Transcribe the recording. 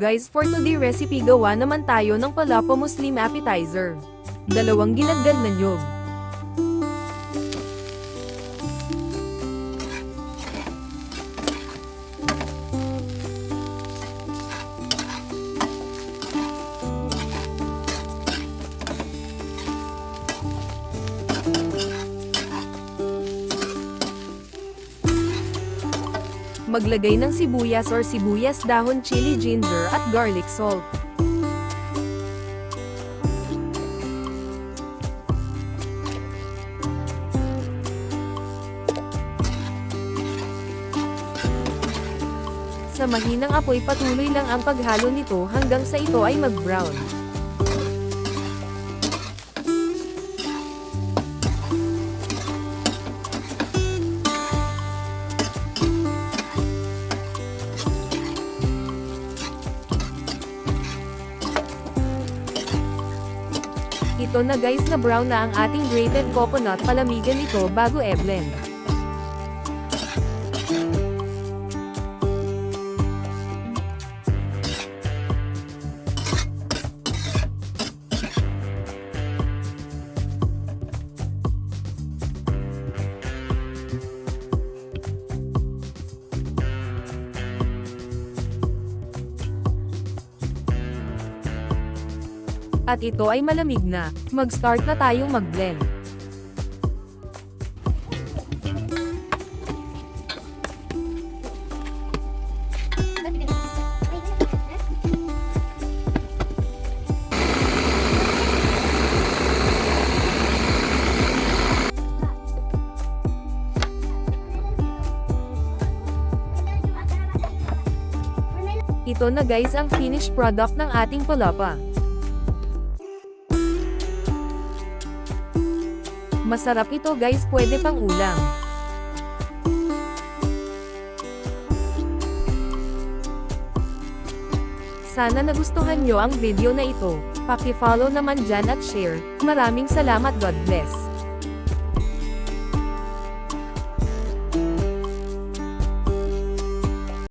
Guys for today recipe gawa naman tayo ng palapa muslim appetizer. Dalawang ginagad na nyog. Maglagay ng sibuyas or sibuyas dahon chili ginger at garlic salt. Sa mahinang apoy patuloy lang ang paghalo nito hanggang sa ito ay mag-brown. Ito na guys na brown na ang ating grated coconut palamigan ito bago e-blend. At ito ay malamig na, mag-start na tayong mag-blend. Ito na guys ang finished product ng ating palapa. Masarap ito guys pwede pang ulam. Sana nagustuhan nyo ang video na ito. Paki-follow naman dyan at share. Maraming salamat God bless.